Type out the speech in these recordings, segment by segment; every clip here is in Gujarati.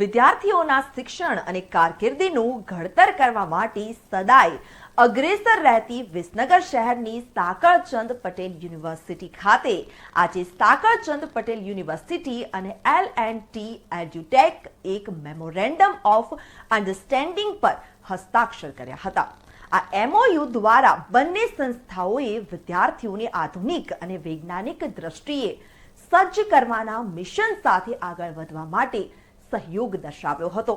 વિદ્યાર્થીઓના શિક્ષણ અને કારકિર્દીનું ઘડતર કરવા માટે સદાય અગ્રેસર રહેતી વિસનગર શહેરની સાકળચંદ પટેલ યુનિવર્સિટી ખાતે આજે સાકળચંદ પટેલ યુનિવર્સિટી અને એલ એન્ડ ટી એડ્યુટેક એક મેમોરેન્ડમ ઓફ અન્ડરસ્ટેન્ડિંગ પર હસ્તાક્ષર કર્યા હતા. આ એમઓયુ દ્વારા બંને સંસ્થાઓએ વિદ્યાર્થીઓને આધુનિક અને વૈજ્ઞાનિક દ્રષ્ટિએ સજ્જ કરવાના મિશન સાથે આગળ વધવા માટે સહયોગ દર્શાવ્યો હતો.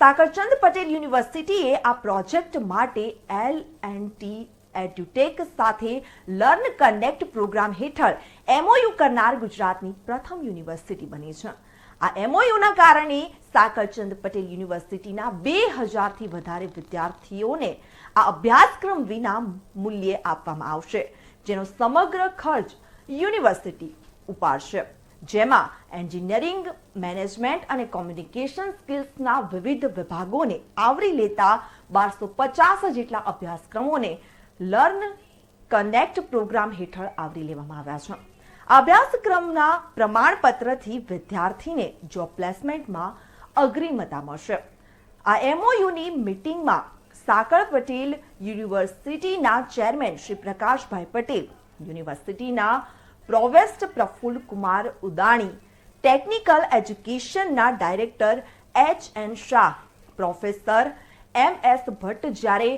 સાકરચંદ પટેલ યુનિવર્સિટીએ આ પ્રોજેક્ટ માટે એલ એન્ડ ટી એડ્યુટેક સાથે લર્ન કનેક્ટ પ્રોગ્રામ હેઠળ એમઓયુ કરનાર ગુજરાતની પ્રથમ યુનિવર્સિટી બની છે. આ એમઓયુના કારણે સાકરચંદ પટેલ યુનિવર્સિટીના બે હજારથી વધારે વિદ્યાર્થીઓને આ અભ્યાસક્રમ વિના મૂલ્યે આપવામાં આવશે, જેનો સમગ્ર ખર્ચ યુનિવર્સિટી ઉપાડશે. જેમાં એન્જિનિયરિંગ, મેનેજમેન્ટ અને કોમ્યુનિકેશન સ્કિલ્સના વિવિધ વિભાગોને આવરી લેતા બારસો પચાસ જેટલા અભ્યાસક્રમોને લર્ન કનેક્ટ પ્રોગ્રામ હેઠળ આવરી લેવામાં આવ્યા છે. અભ્યાસક્રમના પ્રમાણપત્રથી વિદ્યાર્થીને જોબ પ્લેસમેન્ટમાં અગ્રિમતા મળશે. આ એમઓયુની મિટિંગમાં સાકળ પટેલ યુનિવર્સિટીના ચેરમેન શ્રી પ્રકાશભાઈ પટેલ, યુનિવર્સિટીના provost Praful Kumar Udani, technical એજ્યુકેશનના director H N Shah, professor M S Bhatt જ્યારે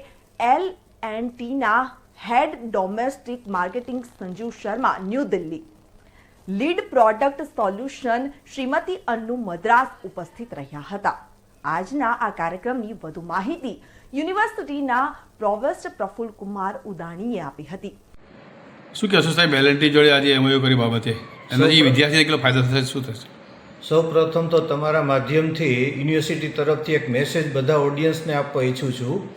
L and Tina head domestic marketing Sanju Sharma, New Delhi. Lead product solution Shrimati Annu Madras ઉપસ્થિત રહ્યા હતા. આજના આ કાર્યક્રમની વધુ માહિતી યુનિવર્સિટીના પ્રોવેસ્ટ પ્રફુલ્લ કુમાર ઉદાણીએ આપી હતી. શું કહેશો સાહેબ એલએનટી જોડે આજે એમઓયુ કરી બાબતે? એનાથી વિદ્યાર્થીને કેટલો ફાયદો થશે શું થશે? સૌ પ્રથમ તો તમારા માધ્યમથી યુનિવર્સિટી તરફથી એક મેસેજ બધા ઓડિયન્સને આપવા ઈચ્છું છું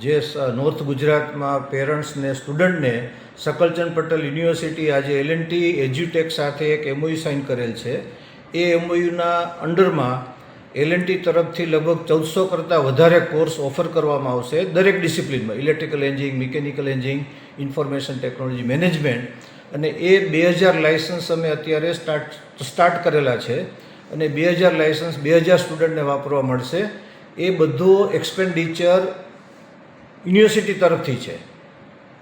જે નોર્થ ગુજરાતમાં પેરેન્ટ્સને સ્ટુડન્ટને સકલચંદ પટેલ યુનિવર્સિટી આજે એલએનટી એજ્યુટેક સાથે એક એમઓયુ સાઇન કરેલ છે. એ એમઓયુના અંડરમાં એલએનટી તરફથી લગભગ ચૌદસો કરતાં વધારે કોર્સ ઓફર કરવામાં આવશે દરેક ડિસિપ્લિનમાં electrical engineering mechanical engineering information technology management અને એ બે હજાર લાઇસન્સ અમે અત્યારે સ્ટાર્ટ સ્ટાર્ટ કરેલા છે. અને બે હજાર લાઇસન્સ બે હજાર સ્ટુડન્ટને વાપરવા મળશે. એ બધું એક્સપેન્ડિચર યુનિવર્સિટી તરફથી છે.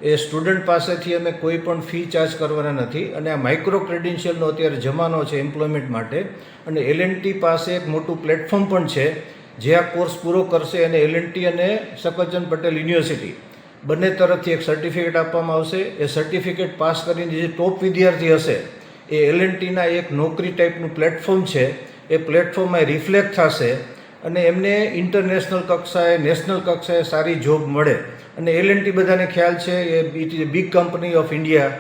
એ સ્ટુડન્ટ પાસેથી અમે કોઈ પણ ફી ચાર્જ કરવાના નથી અને આ માઇક્રો ક્રેડિન્શિયલનો અત્યારે જમાનો છે એમ્પ્લોયમેન્ટ માટે. અને એલએનટી પાસે એક મોટું પ્લેટફોર્મ પણ છે, જે આ કોર્સ પૂરો કરશે અને એલએનટી અને સફરજન પટેલ યુનિવર્સિટી બંને તરફથી એક સર્ટિફિકેટ આપવામાં આવશે. એ સર્ટિફિકેટ પાસ કરીને જે ટોપ વિદ્યાર્થી હશે, એ એલએનટીના એક નોકરી ટાઈપનું પ્લેટફોર્મ છે. એ પ્લેટફોર્મમાં રિફ્લેક્ટ થશે અને એમને ઇન્ટરનેશનલ કક્ષાએ નેશનલ કક્ષાએ સારી જોબ મળે. અને એલએનટી બધાને ખ્યાલ છે, એ it is big company of India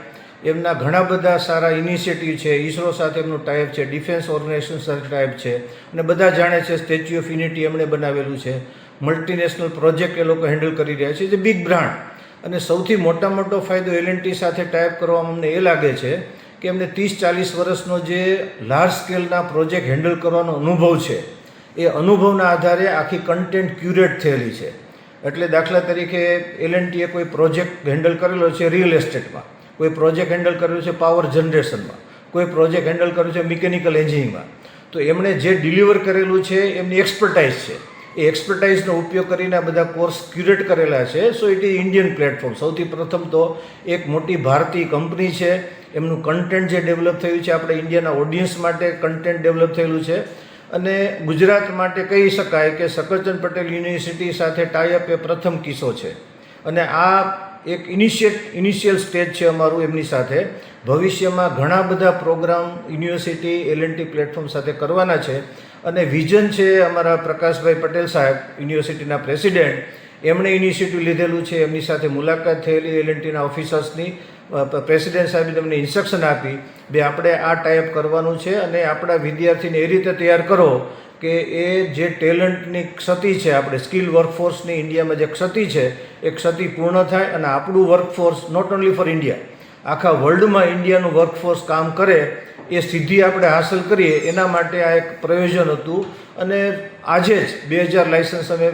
એમના ઘણા બધા સારા ઇનિશિયેટિવ છે, ઈસરો સાથે એમનું ટાઈપ છે ડિફેન્સ ઓર્ગેનાઇઝેશન સાથે ટાઈપ છે. અને બધા જાણે છે સ્ટેચ્યુ ઓફ યુનિટી એમણે બનાવેલું છે. મલ્ટીનેશનલ પ્રોજેક્ટ એ લોકો હેન્ડલ કરી રહ્યા છે જે બિગ બ્રાન્ડ અને સૌથી મોટા મોટો ફાયદો એલએનટી સાથે ટાઈપ કરવામાં અમને એ લાગે છે કે એમને ત્રીસ ચાલીસ વર્ષનો જે લાર્જ સ્કેલના પ્રોજેક્ટ હેન્ડલ કરવાનો અનુભવ છે, એ અનુભવના આધારે આખી કન્ટેન્ટ ક્યુરેટ થયેલી છે. એટલે દાખલા તરીકે એલએનટીએ કોઈ પ્રોજેક્ટ હેન્ડલ કરેલો છે રિયલ એસ્ટેટમાં. કોઈ પ્રોજેક્ટ હેન્ડલ કર્યો છે પાવર જનરેશનમાં. કોઈ પ્રોજેક્ટ હેન્ડલ કર્યો છે મિકેનિકલ એન્જિનિયરિંગમાં. તો એમણે જે ડિલિવર કરેલું છે એમની એક્સપર્ટાઇઝ છે. એ એક્સપર્ટાઇઝનો ઉપયોગ કરીને આ બધા કોર્સ ક્યુરેટ કરેલા છે. So it is Indian platform. સૌથી પ્રથમ તો એક મોટી ભારતીય કંપની છે. એમનું કન્ટેન્ટ જે ડેવલપ થયું છે, આપણે ઇન્ડિયાના ઓડિયન્સ માટે કન્ટેન્ટ ડેવલપ થયેલું છે. અને ગુજરાત માટે કહી શકાય કે સફરજન પટેલ યુનિવર્સિટી સાથે ટાઈઅપ એ પ્રથમ કિસ્સો છે. અને આ એક ઇનિશિયેટ ઇનિશિયલ સ્ટેજ છે અમારું એમની સાથે. ભવિષ્યમાં ઘણા બધા પ્રોગ્રામ યુનિવર્સિટી એલએનટી પ્લેટફોર્મ સાથે કરવાના છે. અને વિઝન છે અમારા પ્રકાશભાઈ પટેલ સાહેબ યુનિવર્સિટીના પ્રેસિડેન્ટ એમણે ઇનિશિયેટિવ લીધેલું છે. એમની સાથે મુલાકાત થયેલી એલએનટીના ઓફિસર્સની પ્રેસિડેન્ટ સાહેબે તમને ઇન્સ્ટ્રક્શન આપી બે આપણે આ ટાઈપ કરવાનું છે અને આપણા વિદ્યાર્થીને એ રીતે તૈયાર કરો કે એ જે ટેલેન્ટની ક્ષતિ છે, આપણે સ્કિલ વર્કફોર્સની ઇન્ડિયામાં જે ક્ષતિ છે એ ક્ષતિ પૂર્ણ થાય અને આપણું workforce not only for India આખા વર્લ્ડમાં ઇન્ડિયાનું વર્કફોર્સ કામ કરે, એ સિદ્ધિ આપણે હાંસલ કરીએ, એના માટે આ એક પ્રયોજન હતું. અને આજે જ બે હજાર લાઇસન્સ અમે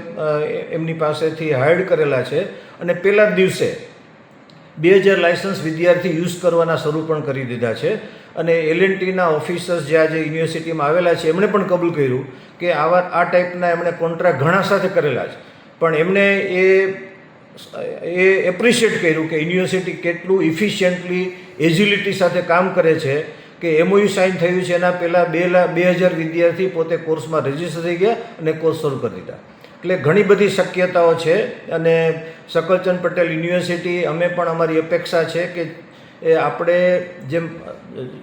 એમની પાસેથી હાયર્ડ કરેલા છે. અને પહેલા જ દિવસે બે હજાર લાયસન્સ વિદ્યાર્થી યુઝ કરવાના શરૂ પણ કરી દીધા છે. અને એલ એન ટીના ઓફિસર્સ જે આજે યુનિવર્સિટીમાં આવેલા છે, એમણે પણ કબૂલ કર્યું કે આવા, આ ટાઈપના એમણે કોન્ટ્રાક્ટ ઘણા સાથે કરેલા છે. પણ એમણે એ એ એપ્રિશિએટ કર્યું કે યુનિવર્સિટી કેટલું ઇફિશિયન્ટલી એજિલિટી સાથે કામ કરે છે, કે એમઓયુ સાઇન થયું છે, એના પહેલાં બે લાખ બે હજાર વિદ્યાર્થી પોતે કોર્સમાં રજિસ્ટર થઈ ગયા અને કોર્સ શરૂ કરી દીધા. એટલે ઘણી બધી શક્યતાઓ છે અને સકલચંદ પટેલ યુનિવર્સિટી અમે પણ અમારી અપેક્ષા છે કે એ આપણે જેમ,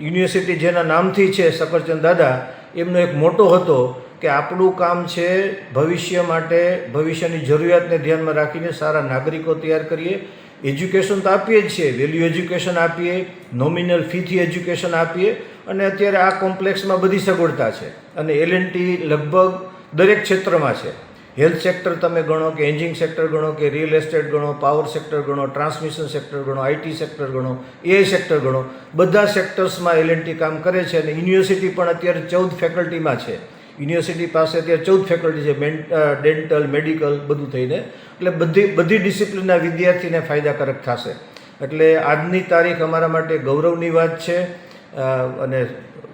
યુનિવર્સિટી જેના નામથી છે સકરચંદ દાદા, એમનો એક મોટો હતો કે આપણું કામ છે ભવિષ્ય માટે, ભવિષ્યની જરૂરિયાતને ધ્યાનમાં રાખીને સારા નાગરિકો તૈયાર કરીએ. એજ્યુકેશન તો આપીએ જ છીએ વેલ્યુ એજ્યુકેશન આપીએ નોમિનલ ફીથી એજ્યુકેશન આપીએ અને અત્યારે આ કોમ્પ્લેક્સમાં બધી સગવડતા છે. અને એલ લગભગ દરેક ક્ષેત્રમાં છે. હેલ્થ સેક્ટર તમે ગણો કે એન્જિંગ સેક્ટર ગણો કે રિયલ એસ્ટેટ ગણો, પાવર સેક્ટર ગણો, ટ્રાન્સમિશન સેક્ટર ગણો આઈટી સેક્ટર ગણો એઆઈ સેક્ટર ગણો, બધા સેક્ટર્સમાં એલ કામ કરે છે અને યુનિવર્સિટી પણ અત્યારે ચૌદ ફેકલ્ટીમાં છે. યુનિવર્સિટી પાસે અત્યારે ચૌદ ફેકલ્ટી છે ડેન્ટલ, મેડિકલ બધું થઈને. એટલે બધી બધી ડિસિપ્લિનના વિદ્યાર્થીને ફાયદાકારક થશે. એટલે આજની તારીખ અમારા માટે ગૌરવની વાત છે. અને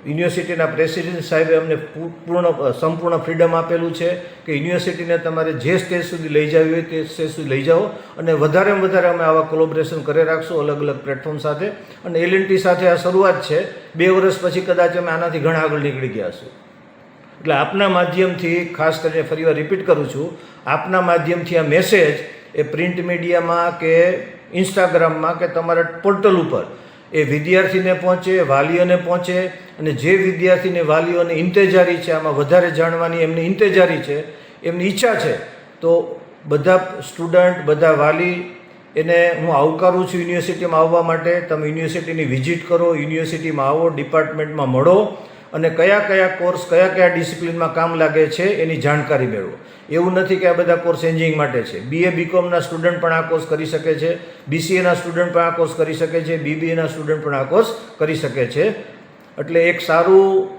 યુનિવર્સિટીના પ્રેસિડેન્ટ સાહેબે અમને પૂર્ણ સંપૂર્ણ ફ્રીડમ આપેલું છે કે યુનિવર્સિટીને તમારે જે સ્ટેજ સુધી લઈ જવી હોય તે સ્ટેજ સુધી લઈ જાઓ અને વધારેમાં વધારે અમે આવા કોલોબરેશન કરી રાખશું અલગ અલગ પ્લેટફોર્મ સાથે અને એલએનટી સાથે આ શરૂઆત છે. બે વર્ષ પછી કદાચ અમે આનાથી ઘણા આગળ નીકળી ગયા છું એટલે આપના માધ્યમથી, ખાસ કરીને ફરીવાર રિપીટ કરું છું, આપના માધ્યમથી આ મેસેજ એ પ્રિન્ટ મીડિયામાં કે ઇન્સ્ટાગ્રામમાં કે તમારા પોર્ટલ ઉપર એ વિદ્યાર્થીને પહોંચે, વાલીઓને પહોંચે અને જે વિદ્યાર્થીને વાલીઓને ઇંતેજારી છે, આમાં વધારે જાણવાની એમની ઇંતેજારી છે, એમની ઈચ્છા છે, તો બધા સ્ટુડન્ટ, બધા વાલી એને હું આવકારું છું યુનિવર્સિટીમાં આવવા માટે. તમે યુનિવર્સિટીની વિઝિટ કરો, યુનિવર્સિટીમાં આવો, ડિપાર્ટમેન્ટમાં મળો. અને કયા કયા કોર્સ કયા કયા ડિસિપ્લિનમાં કામ લાગે છે એની જાણકારી મેળવો. એવું નથી કે આ બધા કોર્સ એન્જિનિયરિંગ માટે છે. બીએ બીકોમના સ્ટુડન્ટ પણ આ કોર્સ કરી શકે છે. બીસીએના સ્ટુડન્ટ પણ આ કોર્સ કરી શકે છે. બીબીએના સ્ટુડન્ટ પણ આ કોર્સ કરી શકે છે. એટલે એક સારું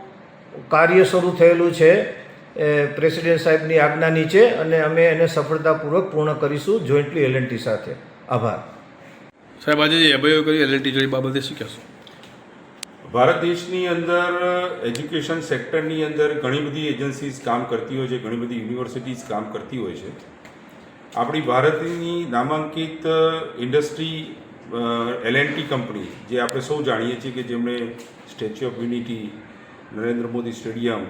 કાર્ય શરૂ થયેલું છે એ પ્રેસિડેન્ટ સાહેબની આજ્ઞા નીચે અને અમે એને સફળતાપૂર્વક પૂર્ણ કરીશું જોઈન્ટલી એલએનટી સાથે. આભાર. સાહેબ, આજે જે કરી એલએનટી જોડી બાબતે શું કહેશો? ભારત દેશની અંદર એજ્યુકેશન સેક્ટરની અંદર ઘણી બધી એજન્સીઝ કામ કરતી હોય છે, ઘણી બધી યુનિવર્સિટીઝ કામ કરતી હોય છે. આપણી ભારતની નામાંકિત ઇન્ડસ્ટ્રી એલએનટી કંપની જે આપણે સૌ જાણીએ છીએ કે જેમણે statue of unity Narendra Modi stadium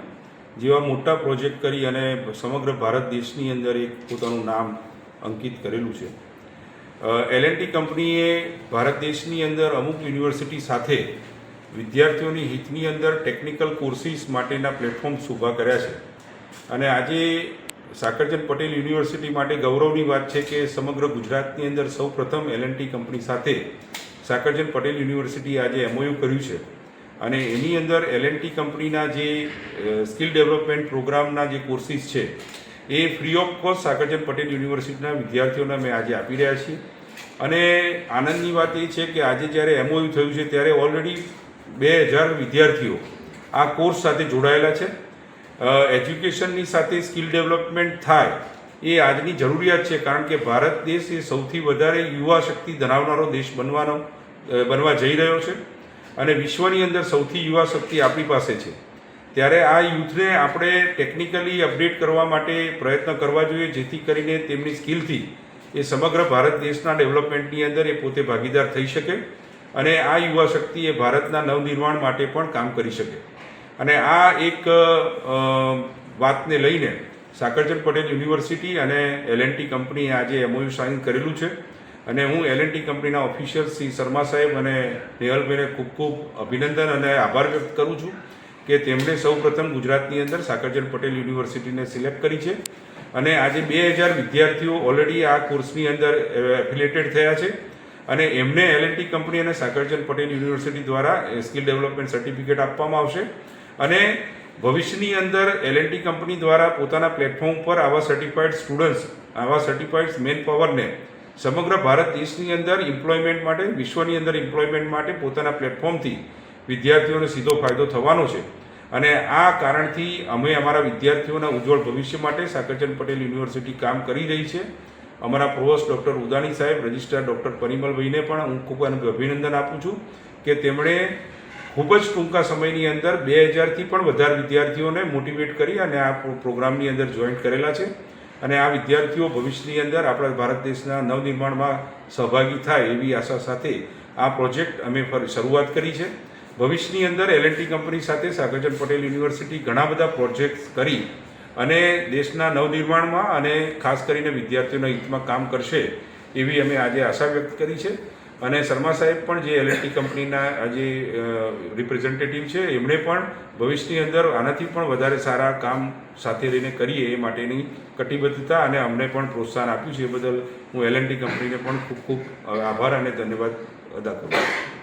જેવા મોટા પ્રોજેક્ટ કરી અને સમગ્ર ભારત દેશની અંદર એક પોતાનું નામ અંકિત કરેલું છે. એલએનટી કંપનીએ ભારત દેશની અંદર અમુક યુનિવર્સિટી સાથે વિદ્યાર્થીઓની હિતની અંદર ટેકનિકલ કોર્સિસ માટેના પ્લેટફોર્મ્સ ઊભા કર્યા છે. અને આજે સાકરચંદ પટેલ યુનિવર્સિટી માટે ગૌરવની વાત છે કે સમગ્ર ગુજરાતની અંદર સૌ પ્રથમ એલએનટી કંપની સાથે સાકરચંદ પટેલ યુનિવર્સિટી આજે એમઓયુ કર્યું છે. અને એની અંદર એલએનટી કંપનીના જે સ્કિલ ડેવલપમેન્ટ પ્રોગ્રામના જે કોર્સિસ છે, એ free of cost Sakarchand Patel યુનિવર્સિટીના વિદ્યાર્થીઓને અમે આજે આપી રહ્યા છીએ. અને આનંદની વાત એ છે કે આજે જ્યારે એમઓયુ થયું છે, ત્યારે ઓલરેડી બે હજાર વિદ્યાર્થીઓ આ કોર્સ સાથે જોડાયેલા છે. એજ્યુકેશનની સાથે સ્કિલ ડેવલપમેન્ટ થાય એ આજની જરૂરિયાત છે, કારણ કે ભારત દેશ એ સૌથી વધારે યુવા શક્તિ ધરાવનારો દેશ બનવાનો બનવા જઈ રહ્યો છે અને વિશ્વની અંદર સૌથી યુવા શક્તિ આપણી પાસે છે. ત્યારે આ યુથને આપણે ટેકનિકલી અપડેટ કરવા માટે પ્રયત્ન કરવા જોઈએ, જેથી કરીને તેમની સ્કિલથી એ સમગ્ર ભારત દેશના ડેવલપમેન્ટની અંદર એ પોતે ભાગીદાર થઈ શકે. અને આ યુવા શક્તિ એ ભારતના નવનિર્માણ માટે પણ કામ કરી શકે. અને આ એક વાતને લઈને સાકરચંદ પટેલ યુનિવર્સિટી અને એલએનટી કંપનીએ આજે એમઓયુ સાઇન કરેલું છે. અને હું એલએનટી કંપનીના ઓફિશિયલ શ્રી શર્મા સાહેબ અને નેહલભાઈને ખૂબ ખૂબ અભિનંદન અને આભાર વ્યક્ત કરું છું કે તેમણે સૌ પ્રથમ ગુજરાતની અંદર સાકરચંદ પટેલ યુનિવર્સિટીને સિલેક્ટ કરી છે. અને આજે બે હજાર વિદ્યાર્થીઓ ઓલરેડી આ કોર્સની અંદર એફિલેટેડ થયા છે. અને એમને એલએનટી કંપની અને સાકરચંદ પટેલ યુનિવર્સિટી દ્વારા સ્કિલ ડેવલપમેન્ટ સર્ટિફિકેટ આપવામાં આવશે. અને ભવિષ્યની અંદર એલએનટી કંપની દ્વારા પોતાના પ્લેટફોર્મ પર આવા સર્ટિફાઈડ સ્ટુડન્ટ્સ આવા સર્ટિફાઈડ મેન પાવરને સમગ્ર ભારત દેશની અંદર એમ્પ્લોયમેન્ટ માટે, વિશ્વની અંદર એમ્પ્લોયમેન્ટ માટે પોતાના પ્લેટફોર્મથી વિદ્યાર્થીઓને સીધો ફાયદો થવાનો છે. અને આ કારણથી અમે અમારા વિદ્યાર્થીઓના ઉજ્જવળ ભવિષ્ય માટે સાકરચંદ પટેલ યુનિવર્સિટી કામ કરી રહી છે. અમારા પ્રોવોસ્ટ ડૉક્ટર ઉદાણી સાહેબ, રજિસ્ટ્રાર ડૉક્ટર પરિમલભાઈને પણ હું ખૂબ અભિનંદન આપું છું કે તેમણે ખૂબ જ ટૂંકા સમયની અંદર બે હજારથી પણ વધારે વિદ્યાર્થીઓને મોટિવેટ કરી અને આ પ્રોગ્રામની અંદર જોઈન્ટ કરેલા છે. અને આ વિદ્યાર્થીઓ ભવિષ્યની અંદર આપણા ભારત દેશના નવનિર્માણમાં સહભાગી થાય એવી આશા સાથે આ પ્રોજેક્ટ અમે શરૂઆત કરી છે. ભવિષ્યની અંદર એલએનટી કંપની સાથે સાગરચંદ પટેલ યુનિવર્સિટી ઘણા બધા પ્રોજેક્ટ્સ કરી અને દેશના નવનિર્માણમાં અને ખાસ કરીને વિદ્યાર્થીઓના હિતમાં કામ કરશે એવી અમે આજે આશા વ્યક્ત કરી છે. અને શર્મા સાહેબ પણ જે એલએનટી કંપનીના આજે રિપ્રેઝેન્ટેટિવ છે, એમણે પણ ભવિષ્યની અંદર આનાથી પણ વધારે સારા કામ સાથે રહીને કરીએ એ માટેની કટિબદ્ધતા અને અમને પણ પ્રોત્સાહન આપ્યું છે એ બદલ હું એલએનટી કંપનીને પણ ખૂબ ખૂબ આભાર અને ધન્યવાદ અદા કરું છું.